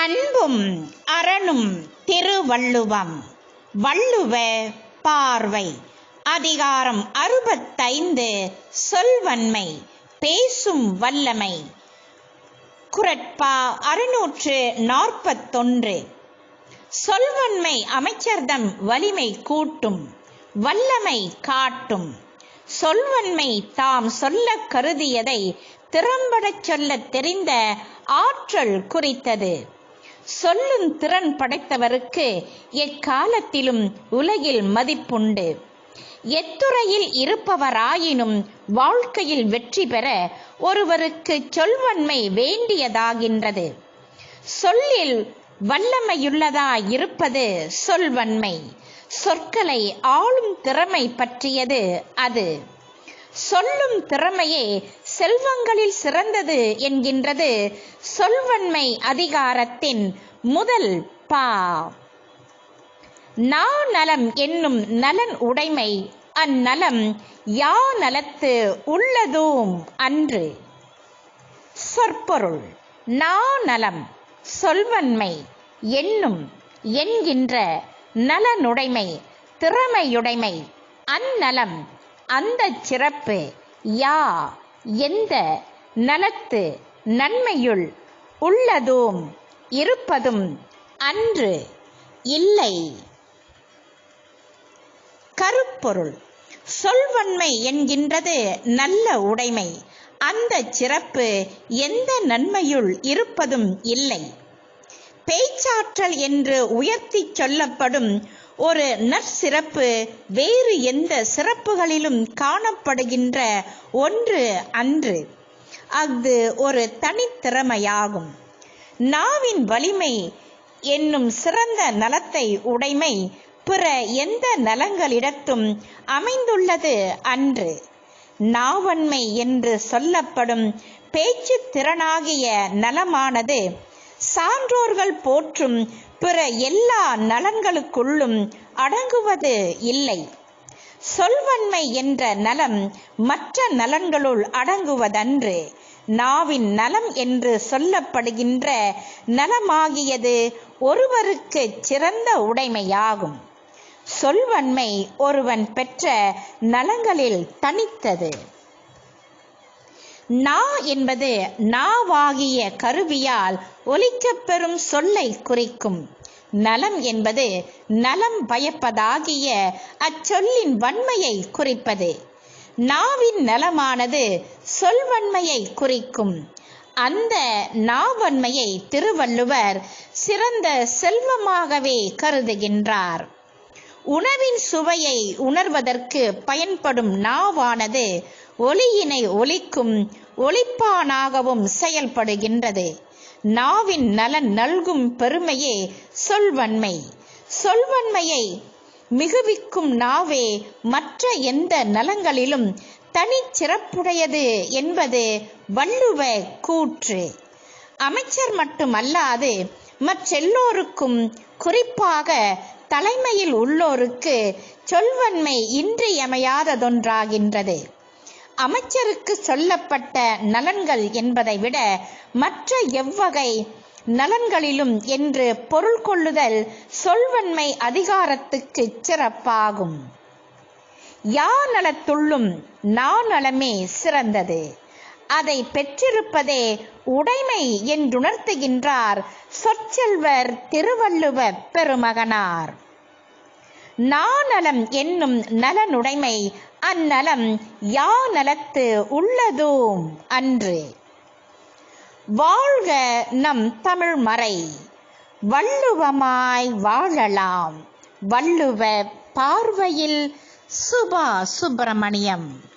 அன்பும் அரணும் திருவள்ளுவம். வள்ளுவ பார்வை. அதிகாரம் அறுபத்தைந்து சொல்வன்மை பேசும் வல்லமை. குரட்பா அறுநூற்று நாற்பத்தொன்று. சொல்வன்மை அமைச்சர்தம் வலிமை கூட்டும் வல்லமை காட்டும். சொல்வன்மை தாம் சொல்ல கருதியதை திறம்படச் சொல்லத் தெரிந்த ஆற்றல் குறித்தது. சொல்லும் திறன் படைத்தவருக்கு எக்காலத்திலும் உலகில் மதிப்புண்டு. எத்துறையில் இருப்பவராயினும் வாழ்க்கையில் வெற்றி பெற ஒருவருக்கு சொல்வன்மை வேண்டியதாகின்றது. சொல்லில் வல்லமையுள்ளதாயிருப்பது சொல்வன்மை. சொற்களை ஆளும் திறமை பற்றியது அது. சொல்லும் திறமையே செல்வங்களில் சிறந்தது என்கின்றது. சொல்வன்மை அதிகாரத்தின் முதல் பா. நா நலம் என்னும் நலன் உடைமை அந்நலம் யா நலத்து உள்ளதும் அன்று. சொற்பொருள் நா நலம் சொல்வன்மை என்னும் என்கின்ற நலனுடைமை திறமையுடைமை அந்நலம் அந்த சிறப்பு யா எந்த நலத்து நன்மையுள் உள்ளதும் இருப்பதும் அன்று இல்லை. கருப்பொருள். சொல்வன்மை என்கின்றது நல்ல உடைமை. அந்த சிறப்பு எந்த நன்மையுள் இருப்பதும் இல்லை. பேச்சாற்றல் என்று உயர்த்தி சொல்லப்படும் ஒரு நற்சிறப்பு வேறு எந்த சிறப்புகளிலும் காணப்படுகின்ற ஒன்று அன்று. அது ஒரு தனித்திறமையாகும் நாவின் வலிமை என்னும் சிறந்த நலத்தை உடைமை பிற எந்த நலங்களிடத்தும் அமைந்துள்ளது அன்று. நாவன்மை என்று சொல்லப்படும் பேச்சு திறனாகிய நலமானது சான்றோர்கள் போற்றும் பிற எல்லா நலன்களுக்குள்ளும் அடங்குவது இல்லை. சொல்வன்மை என்ற நலம் மற்ற நலன்களுள் அடங்குவதன்று நாவின் நலம் என்று சொல்லப்படுகின்ற நலமாகியது ஒருவருக்கு சிறந்த உடைமையாகும். சொல்வன்மை ஒருவன் பெற்ற நலங்களில் தனித்தது. நா என்பது நாவாகிய கருவியால் ஒலிக்கப்பெறும் சொல்லை குறிக்கும். நலம் என்பது நலம் பயப்பதாகிய அச்சொல்லின் வன்மையை குறிப்பது. நாவின் நலமானது சொல்வன்மையை குறிக்கும். அந்த நாவன்மையை திருவள்ளுவர் சிறந்த செல்வமாகவே கருதுகின்றார். உணவின் சுவையை உணர்வதற்கு பயன்படும் நாவானது ஒளியினை ஒலிக்கும் ஒளிப்பானாகவும் செயல்படுகின்றது. நாவின் நலன் நல்கும் பெருமையே சொல்வன்மை. சொல்வன்மையை மிகுவிக்கும் நாவே மற்ற எந்த நலங்களிலும் தனிச்சிறப்புடையது என்பது வள்ளுவ கூற்று. அமைச்சர் மட்டுமல்லாது மற்றெல்லோருக்கும் குறிப்பாக தலைமையில் உள்ளோருக்கு சொல்வன்மை இன்றியமையாததொன்றாகின்றது. அமைச்சருக்கு சொல்லப்பட்ட நலன்கள் என்பதை விட மற்ற எவ்வகை நலன்களிலும் என்று பொருள் கொள்ளுதல் சொல்வன்மை அதிகாரத்துக்கு சிறப்பாகும். யா நலத்துள்ளும் நாநலமே சிறந்தது. அதை பெற்றிருப்பதே உடைமை என்றுணர்த்துகின்றார் சொற்செல்வர் திருவள்ளுவ பெருமகனார். நாநலம் என்னும் நலனுடைமை அந்நலம் யா நலத்து உள்ளதும் அன்று. வாழ்க நம் தமிழ் மறை வள்ளுவமாய் வாழலாம் வள்ளுவ பார்வையில் சுபா சுப்பிரமணியம்.